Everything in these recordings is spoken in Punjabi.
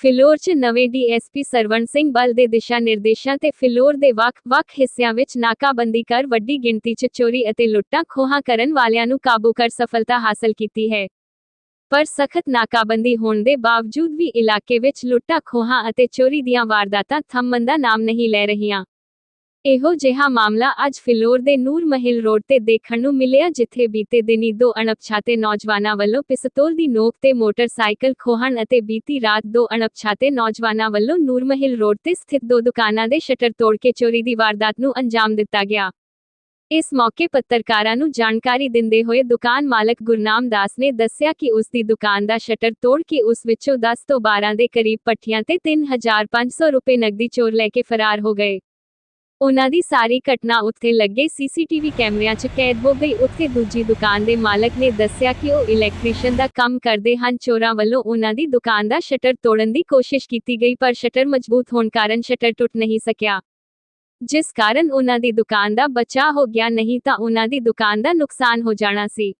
ਫਿਲੌਰ 'ਚ ਨਵੇਂ ਡੀਐਸਪੀ ਸਰਵਣ ਸਿੰਘ ਬਲ ਦੇ ਦਿਸ਼ਾ ਨਿਰਦੇਸ਼ਾਂ ਤੇ ਫਿਲੌਰ ਦੇ ਵੱਖ-ਵੱਖ ਹਿੱਸਿਆਂ ਵਿੱਚ ਨਾਕਾਬੰਦੀ ਕਰ ਵੱਡੀ ਗਿਣਤੀ 'ਚ ਚੋਰੀ ਅਤੇ ਲੁੱਟਾਂ ਖੋਹਾਂ ਕਰਨ ਵਾਲਿਆਂ ਨੂੰ ਕਾਬੂ ਕਰ ਸਫਲਤਾ ਹਾਸਲ ਕੀਤੀ ਹੈ। ਪਰ ਸਖਤ ਨਾਕਾਬੰਦੀ ਹੋਣ ਦੇ ਬਾਵਜੂਦ ਵੀ ਇਲਾਕੇ ਵਿੱਚ ਲੁੱਟਾਂ ਖੋਹਾਂ ਅਤੇ ਚੋਰੀ ਦੀਆਂ ਵਾਰਦਾਤਾਂ ਥੰਮਣ ਦਾ ਨਾਮ ਨਹੀਂ ਲੈ ਰਹੀਆਂ। ਇਹੋ ਜਿਹਾ ਮਾਮਲਾ ਅੱਜ ਫਿਲੌਰ ਦੇ ਨੂਰ ਮਹਿਲ ਰੋਡ ਤੇ ਦੇਖਣ ਨੂੰ ਮਿਲਿਆ, ਜਿੱਥੇ ਬੀਤੇ ਦਿਨੀ ਦੋ ਅਣਪਛਾਤੇ ਨੌਜਵਾਨਾਂ ਵੱਲੋਂ ਪਿਸਤੌਲ ਦੀ ਨੋਕ ਤੇ ਮੋਟਰਸਾਈਕਲ ਖੋਹਣ ਅਤੇ ਬੀਤੀ ਰਾਤ ਦੋ ਅਣਪਛਾਤੇ ਨੌਜਵਾਨਾਂ ਵੱਲੋਂ ਨੂਰ ਮਹਿਲ ਰੋਡ ਤੇ ਸਥਿਤ ਦੋ ਦੁਕਾਨਾਂ ਦੇ ਸ਼ਟਰ ਤੋੜ ਕੇ ਚੋਰੀ ਦੀ ਵਾਰਦਾਤ ਨੂੰ ਅੰਜਾਮ ਦਿੱਤਾ ਗਿਆ। ਇਸ ਮੌਕੇ ਪੱਤਰਕਾਰਾਂ ਨੂੰ ਜਾਣਕਾਰੀ ਦਿੰਦੇ ਹੋਏ ਦੁਕਾਨ ਮਾਲਕ ਗੁਰਨਾਮ ਦਾਸ ਨੇ ਦੱਸਿਆ ਕਿ ਉਸ ਦੀ ਦੁਕਾਨ ਦਾ ਸ਼ਟਰ ਤੋੜ ਕੇ ਉਸ ਵਿੱਚੋਂ 10 ਤੋਂ 12 ਦੇ ਕਰੀਬ ਪੱਠੀਆਂ ਤੇ 3500 ਰੁਪਏ ਨਕਦੀ ਚੋਰ ਲੈ ਕੇ ਫਰਾਰ ਹੋ ਗਏ। ਉਹਨਾਂ ਦੀ ਸਾਰੀ ਘਟਨਾ ਉੱਥੇ ਲੱਗੇ ਸੀਸੀਟੀਵੀ ਕੈਮਰਿਆਂ 'ਚ ਕੈਦ ਹੋ ਗਈ। ਉੱਥੇ ਦੂਜੀ ਦੁਕਾਨ ਦੇ ਮਾਲਕ ਨੇ ਦੱਸਿਆ ਕਿ ਉਹ ਇਲੈਕਟ੍ਰੀਸ਼ੀਅਨ ਦਾ ਕੰਮ ਕਰਦੇ ਹਨ। ਚੋਰਾਂ ਵੱਲੋਂ ਉਹਨਾਂ ਦੀ ਦੁਕਾਨ ਦਾ ਸ਼ਟਰ ਤੋੜਨ ਦੀ ਕੋਸ਼ਿਸ਼ ਕੀਤੀ ਗਈ, ਪਰ ਸ਼ਟਰ ਮਜ਼ਬੂਤ ਹੋਣ ਕਾਰਨ ਸ਼ਟਰ ਟੁੱਟ ਨਹੀਂ ਸਕਿਆ। ਜਿਸ ਕਾਰਨ ਉਹਨਾਂ ਦੀ ਦੁਕਾਨ ਦਾ ਬਚਾਅ ਹੋ ਗਿਆ, ਨਹੀਂ ਤਾਂ ਉਹਨਾਂ ਦੀ ਦੁਕਾਨ ਦਾ ਨੁਕਸਾਨ ਹੋ ਜਾਣਾ ਸੀ।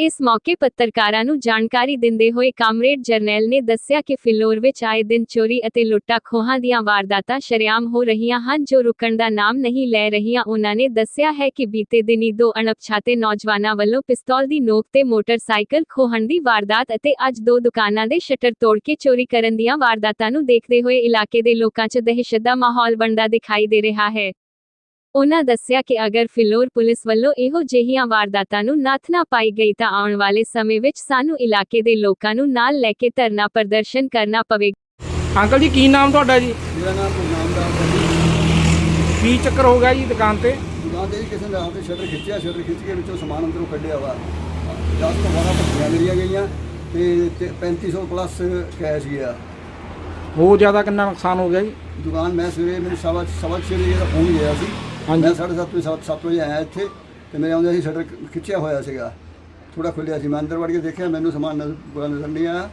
ਇਸ ਮੌਕੇ ਪੱਤਰਕਾਰਾਂ ਨੂੰ ਜਾਣਕਾਰੀ ਦਿੰਦੇ ਹੋਏ ਕਾਮਰੇਡ ਜਰਨੈਲ ਨੇ ਦੱਸਿਆ ਕਿ ਫਿਲੌਰ ਵਿੱਚ ਆਏ ਦਿਨ ਚੋਰੀ ਅਤੇ ਲੁੱਟਾਂ ਖੋਹਾਂ ਦੀਆਂ ਵਾਰਦਾਤਾਂ ਸ਼ਰੇਆਮ ਹੋ ਰਹੀਆਂ ਹਨ, ਜੋ ਰੁਕਣ ਦਾ ਨਾਮ ਨਹੀਂ ਲੈ ਰਹੀਆਂ। ਉਨ੍ਹਾਂ ਨੇ ਦੱਸਿਆ ਹੈ ਕਿ ਬੀਤੇ ਦਿਨੀ ਦੋ ਅਣਪਛਾਤੇ ਨੌਜਵਾਨਾਂ ਵੱਲੋਂ ਪਿਸਤੌਲ ਦੀ ਨੋਕ ਤੇ ਮੋਟਰਸਾਈਕਲ ਖੋਹਣ ਦੀ ਵਾਰਦਾਤ ਅਤੇ ਅੱਜ ਦੋ ਦੁਕਾਨਾਂ ਦੇ ਸ਼ਟਰ ਤੋੜ ਕੇ ਚੋਰੀ ਕਰਨ ਦੀਆਂ ਵਾਰਦਾਤਾਂ ਨੂੰ ਦੇਖਦੇ ਹੋਏ ਇਲਾਕੇ ਦੇ ਲੋਕਾਂ 'ਚ ਦਹਿਸ਼ਤ ਦਾ ਮਾਹੌਲ ਬਣਦਾ ਦਿਖਾਈ ਦੇ ਰਿਹਾ ਹੈ। ਉਨ੍ਹਾਂ ਦੱਸਿਆ ਕਿ ਅਗਰ ਫਿਲੌਰ ਪੁਲਿਸ ਵੱਲੋਂ ਇਹੋ ਜਿਹੀਆਂ ਵਾਰਦਾਤਾਂ ਨੂੰ ਨੱਥ ਨਾ ਪਾਈ ਗਈ ਤਾਂ ਆਉਣ ਵਾਲੇ ਸਮੇਂ ਵਿੱਚ ਸਾਨੂੰ ਇਲਾਕੇ ਦੇ ਲੋਕਾਂ ਨੂੰ ਨਾਲ ਲੈ ਕੇ ਧਰਨਾ ਪ੍ਰਦਰਸ਼ਨ ਕਰਨਾ ਪਵੇਗਾ। ਅੰਕਲ ਜੀ ਕੀ ਨਾਮ ਤੁਹਾਡਾ ਜੀ? ਮੇਰਾ ਨਾਮ ਗੁਰਨਾਮ ਦਾਸ ਹੈ ਜੀ। ਕੀ ਚੱਕਰ ਹੋ ਗਿਆ ਜੀ ਦੁਕਾਨ ਤੇ? ਦੁਕਾਨ ਤੇ ਜੀ ਕਿਸੇ ਨੇ ਕੇ ਸ਼ਟਰ ਖਿੱਚਿਆ ਸ਼ਟਰ ਖਿੱਚ ਕੇ ਵਿੱਚੋਂ ਸਮਾਨ ਅੰਦਰੋਂ ਕੱਢਿਆ ਵਾ। 10 ਤੋਂ 12 ਭੱਜੀਆਂ ਮੇਰੀਆਂ ਗਈਆਂ ਤੇ ਤੇ 3500 ਪਲੱਸ ਕੈਸ਼ ਗਿਆ। ਬਹੁਤ ਜ਼ਿਆਦਾ ਕਿੰਨਾ ਨੁਕਸਾਨ ਹੋ ਗਿਆ ਜੀ? ਦੁਕਾਨ ਮੈਂ ਸਵੇਰੇ ਮੈਨੂੰ ਸਵਾ ਸਵਾ ਛੇ ਵਜੇ ਦਾ ਫੋਨ ਗਿਆ ਸੀ। ਹਾਂਜੀ। ਮੈਂ 7:30 ਵਜੇ ਸੱਤ ਸੱਤ ਵਜੇ ਆਇਆ ਇੱਥੇ ਤੇ ਮੇਰੇ ਆਉਂਦੇ ਸੀ ਸ਼ਟਰ ਖਿੱਚਿਆ ਹੋਇਆ ਸੀਗਾ। ਥੋੜਾ ਖੁੱਲਿਆ ਸੀ। ਮੈਂ ਅੰਦਰ ਵੜ ਕੇ ਦੇਖਿਆ ਮੈਨੂੰ ਸਮਾਨ ਨਜ਼ਰ ਪੂਰਾ ਨਜ਼ਰ ਨਹੀਂ ਆਇਆ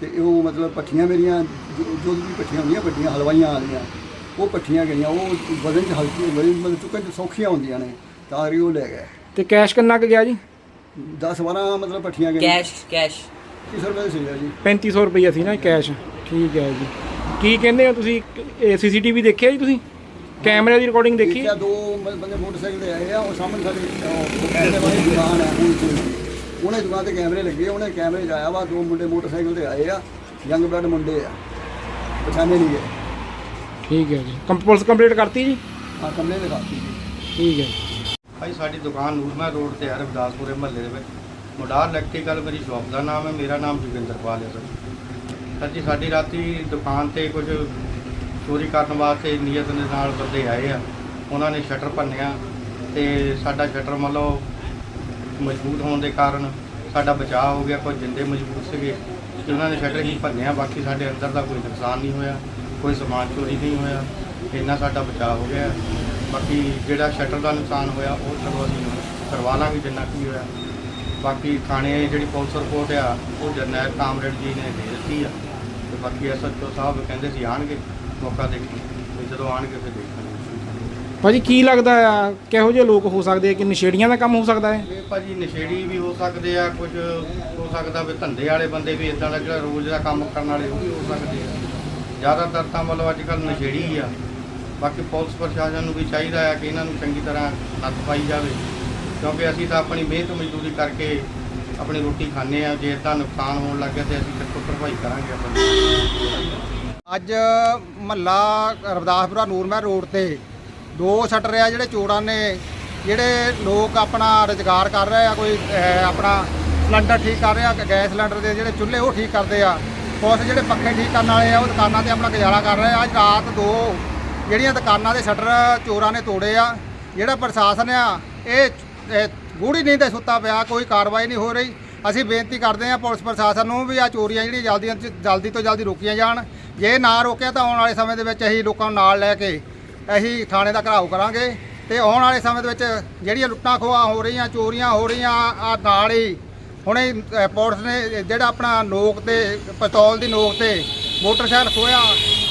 ਤੇ ਉਹ ਮਤਲਬ ਪੱਠੀਆਂ ਮੇਰੀਆਂ ਜੋ ਜੋ ਵੀ ਪੱਠੀਆਂ ਹੁੰਦੀਆਂ ਵੱਡੀਆਂ ਹਲਵਾਈਆਂ ਵਾਲੀਆਂ ਉਹ ਪੱਠੀਆਂ ਗਈਆਂ। ਉਹ ਵਜ਼ਨ ਚ ਹਲਕੀ ਵਜ਼ਨ ਮਤਲਬ ਚੁੱਕਣ ਚ ਸੌਖੀਆਂ ਹੁੰਦੀਆਂ ਨੇ। ਤਾਂ ਕਰਕੇ ਉਹ ਲੈ ਗਏ। ਤੇ ਕੈਸ਼ ਕਿੰਨਾ ਕੁ ਗਿਆ ਜੀ? 10 12 ਮਤਲਬ ਪੱਠੀਆਂ ਗਈਆਂ। Cash cash. 30 ਰੁਪਏ ਸੀਗਾ ਜੀ। 3500 ਰੁਪਏ ਸੀ ਨਾ ਕੈਸ਼। ਠੀਕ ਹੈ ਜੀ। ਕੀ ਕਹਿੰਦੇ ਹੋ ਤੁਸੀਂ? ਸੀਸੀਟੀਵੀ ਦੇਖਿਆ ਜੀ ਤੁਸੀਂ? ਕੈਮਰੇ ਦੀ ਰਿਕਾਰਡਿੰਗ ਦੇਖੀ? ਦੇਖਿਆ ਦੋ ਬੰਦੇ ਮੋਟਰਸਾਈਕਲ ਤੇ ਆਏ ਆ ਉਹ ਸਾਹਮਣੇ ਸਾਡੀ ਉਹ ਕੈਮਰੇ ਵਾਲੀ ਦੁਕਾਨ ਹੈ ਹੁਣ ਤੋਂ ਉਹਨੇ ਦੁਕਾਨ ਤੇ ਕੈਮਰੇ ਲੱਗੇ ਉਹਨੇ ਕੈਮਰੇ 'ਚ ਆਇਆ ਵਾ ਦੋ ਮੁੰਡੇ ਮੋਟਰਸਾਈਕਲ ਤੇ ਆਏ ਆ ਯੰਗ ਬਲੱਡ ਮੁੰਡੇ ਆ ਪਛਾਣੇ ਨਹੀਂ ਗਏ। ਠੀਕ ਹੈ ਜੀ। ਕੰਪ ਪੁਲਿਸ ਕੰਪਲੀਟ ਕਰਤੀ ਜੀ? ਆ ਕਮਰੇ ਦੇ ਖਾਤੀ ਜੀ। ਠੀਕ ਹੈ। ਜੀ। ਭਾਈ ਸਾਡੀ ਦੁਕਾਨ ਨੂਰਮਾ ਰੋਡ ਤੇ ਹੈ ਰਵਿਦਾਸਪੁਰੇ ਮਹੱਲੇ ਦੇ ਵਿੱਚ। ਮੁਡਾਰ ਇਲੈਕਟ੍ਰੀਕਲ ਮੇਰੀ ਸ਼ਾਪ ਦਾ ਨਾਮ ਹੈ ਮੇਰਾ ਨਾਮ ਜੋਗਿੰਦਰਪਾਲ ਹੈ ਸਰ। ਸਰ ਜੀ ਸਾਡੀ ਰਾਤੀ ਦੁਕਾਨ ਤੇ ਕੁਝ ਚੋਰੀ ਕਰਨ ਵਾਸਤੇ ਨੀਅਤ ਦੇ ਨਾਲ ਬੰਦੇ ਆਏ ਆ। ਉਹਨਾਂ ਨੇ ਸ਼ਟਰ ਭੰਨਿਆ ਤੇ ਸਾਡਾ ਸ਼ਟਰ ਮੰਨ ਮਜ਼ਬੂਤ ਹੋਣ ਦੇ ਕਾਰਨ ਸਾਡਾ ਬਚਾਅ ਹੋ ਗਿਆ, ਕੋਈ ਜਿੰਦੇ ਮਜ਼ਬੂਤ ਸੀਗੇ। ਤੇ ਉਹਨਾਂ ਨੇ ਸ਼ਟਰ ਹੀ ਭੰਨਿਆ, ਬਾਕੀ ਸਾਡੇ ਅੰਦਰ ਦਾ ਕੋਈ ਨੁਕਸਾਨ ਨਹੀਂ ਹੋਇਆ, ਕੋਈ ਸਮਾਨ ਚੋਰੀ ਨਹੀਂ ਹੋਇਆ, ਇੰਨਾ ਸਾਡਾ ਬਚਾਅ ਹੋ ਗਿਆ। ਬਾਕੀ ਜਿਹੜਾ ਸ਼ਟਰ ਦਾ ਨੁਕਸਾਨ ਹੋਇਆ, ਉਹ ਚਲੋ ਅਸੀਂ ਕਰਵਾ ਲਾਂਗੇ ਜਿੰਨਾ ਕੀ ਹੋਇਆ। ਬਾਕੀ ਥਾਣੇ ਜਿਹੜੀ ਪੁਲਿਸ ਰਿਪੋਰਟ ਆ, ਉਹ ਜਰਨੈਲ ਕਾਮਰੇਡ ਜੀ ਨੇ ਦੇ ਦਿੱਤੀ ਆ। ਬਾਕੀ ਐਸਐਚਓ ਸਾਹਿਬ ਕਹਿੰਦੇ ਸੀ ਆਣਗੇ ਮੌਕਾ ਦੇਖਣ ਤੇ ਜਦੋਂ ਆਣਗੇ ਫਿਰ ਦੇਖਾਂਗੇ ਭਾਜੀ ਕੀ ਲੱਗਦਾ ਆ? ਕਿਹੋ ਜਿਹੇ ਲੋਕ ਹੋ ਸਕਦੇ ਆ? ਕਿ ਨਸ਼ੇੜੀਆਂ ਦਾ ਕੰਮ ਹੋ ਸਕਦਾ ਹੈ? ਇਹ ਭਾਜੀ ਨਸ਼ੇੜੀ ਵੀ ਹੋ ਸਕਦੇ ਆ ਕੁਝ ਹੋ ਸਕਦਾ ਵੀ ਧੰਦੇ ਵਾਲੇ ਬੰਦੇ ਵੀ ਇਦਾਂ ਦਾ ਜਿਹੜਾ ਰੋਜ਼ ਦਾ ਕੰਮ ਕਰਨ ਵਾਲੇ ਉਹ ਵੀ ਹੋ ਸਕਦੇ ਆ। ਜ਼ਿਆਦਾਤਰ ਤਾਂ ਮਤਲਬ ਅੱਜ ਕੱਲ੍ਹ ਨਸ਼ੇੜੀ ਹੀ ਆ। ਬਾਕੀ ਪੁਲਿਸ ਪ੍ਰਸ਼ਾਸਨ ਨੂੰ ਵੀ ਚਾਹੀਦਾ ਆ ਕਿ ਇਹਨਾਂ ਨੂੰ ਚੰਗੀ ਤਰ੍ਹਾਂ ਨੱਥ ਪਾਈ ਜਾਵੇ। ਕਿਉਂਕਿ ਅਸੀਂ ਤਾਂ ਆਪਣੀ ਮਿਹਨਤ ਮਜ਼ਦੂਰੀ ਕਰਕੇ ਆਪਣੀ ਰੋਟੀ ਖਾਂਦੇ ਆ। ਜੇ ਇਦਾਂ ਨੁਕਸਾਨ ਹੋਣ ਲੱਗ ਗਿਆ ਤੇ ਅਸੀਂ ਭਰਪਾਈ ਕਰਾਂਗੇ ਆਪਣੀ ਅੱਜ ਮਹੱਲਾ ਰਵਦਾਸਪੁਰਾ ਨੂਰਮਹਿਰ ਰੋਡ ਤੇ ਦੋ ਸ਼ਟਰ ਆ ਜਿਹੜੇ ਚੋਰਾਂ ਨੇ, ਜਿਹੜੇ ਲੋਕ ਆਪਣਾ ਰੁਜ਼ਗਾਰ ਕਰ ਰਹੇ ਆ, ਕੋਈ ਆਪਣਾ ਸਿਲੰਡਰ ਠੀਕ ਕਰ ਰਿਹਾ ਗੈਸ ਸਿਲੰਡਰ ਦੇ ਜਿਹੜੇ ਚੁੱਲ੍ਹੇ ਉਹ ਠੀਕ ਕਰਦੇ ਆ। ਕੁਛ ਜਿਹੜੇ ਪੱਖੇ ਠੀਕ ਕਰਨ ਵਾਲੇ ਆ, ਉਹ ਦੁਕਾਨਾਂ ਤੇ ਆਪਣਾ ਗੁਜ਼ਾਰਾ ਕਰ ਰਹੇ ਆ। ਅੱਜ ਰਾਤ ਦੋ ਜਿਹੜੀਆਂ ਦੁਕਾਨਾਂ ਦੇ ਸ਼ਟਰ ਚੋਰਾਂ ਨੇ ਤੋੜੇ ਆ, ਜਿਹੜਾ ਪ੍ਰਸ਼ਾਸਨ ਆ, ਇਹ ਇਹ ਗੂੜੀ ਨੀਂਦ ਤੇ ਸੁੱਤਾ ਪਿਆ, ਕੋਈ ਕਾਰਵਾਈ ਨਹੀਂ ਹੋ ਰਹੀ। ਅਸੀਂ ਬੇਨਤੀ ਕਰਦੇ ਹਾਂ ਪੁਲਿਸ ਪ੍ਰਸ਼ਾਸਨ ਨੂੰ ਵੀ ਆ ਚੋਰੀਆਂ ਜਿਹੜੀਆਂ ਜਲਦੀ ਜਲਦੀ ਤੋਂ ਜਲਦੀ ਰੋਕੀਆਂ ਜਾਣ। ਜੇ ਨਾ ਰੋਕਿਆ ਤਾਂ ਆਉਣ ਵਾਲੇ ਸਮੇਂ ਦੇ ਵਿੱਚ ਅਸੀਂ ਲੋਕਾਂ ਨੂੰ ਨਾਲ ਲੈ ਕੇ ਅਸੀਂ ਥਾਣੇ ਦਾ ਘਰਾਓ ਕਰਾਂਗੇ। ਤੇ ਆਉਣ ਵਾਲੇ ਸਮੇਂ ਦੇ ਵਿੱਚ ਜਿਹੜੀਆਂ ਲੁੱਟਾਂ ਖੋਹਾਂ ਹੋ ਰਹੀਆਂ, ਚੋਰੀਆਂ ਹੋ ਰਹੀਆਂ ਆ ਨਾਲ ਹੀ ਹੁਣੇ ਪੁਲਿਸ ਨੇ ਜਿਹੜਾ ਆਪਣਾ ਨੋਕ ਤੇ, ਪਿਸਤੌਲ ਦੀ ਨੋਕ ਤੇ ਮੋਟਰਸਾਈਕਲ ਖੋਇਆ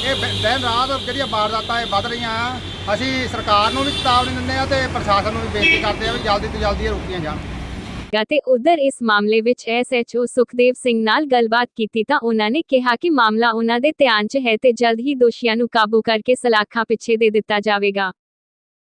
ਇਹ ਦਿਨ ਰਾਤ ਜਿਹੜੀਆਂ ਵਾਰਦਾਤਾਂ ਇਹ ਵੱਧ ਰਹੀਆਂ ਆ ਅਸੀਂ ਸਰਕਾਰ ਨੂੰ ਵੀ ਚੇਤਾਵਨੀ ਦਿੰਦੇ ਆ ਤੇ ਪ੍ਰਸ਼ਾਸਨ ਨੂੰ ਵੀ ਬੇਨਤੀ ਕਰਦੇ ਆ ਵੀ ਜਲਦੀ ਤੋਂ ਜਲਦੀ ਇਹ ਰੋਕੀਆਂ ਜਾਣ। ਜਾਵੇਗਾ ਤੇ ਉਧਰ ਇਸ ਮਾਮਲੇ ਵਿੱਚ ਐਸਐਚਓ ਸੁਖਦੇਵ ਸਿੰਘ ਨਾਲ ਗੱਲਬਾਤ ਕੀਤੀ ਤਾਂ ਉਹਨਾਂ ਨੇ ਕਿਹਾ ਕਿ ਮਾਮਲਾ ਉਹਨਾਂ ਦੇ ਧਿਆਨ 'ਚ ਹੈ ਤੇ ਜਲਦ ਹੀ ਦੋਸ਼ੀਆਂ ਨੂੰ ਕਾਬੂ ਕਰਕੇ ਸਲਾਖਾਂ ਪਿੱਛੇ ਦੇ ਦਿੱਤਾ ਜਾਵੇਗਾ।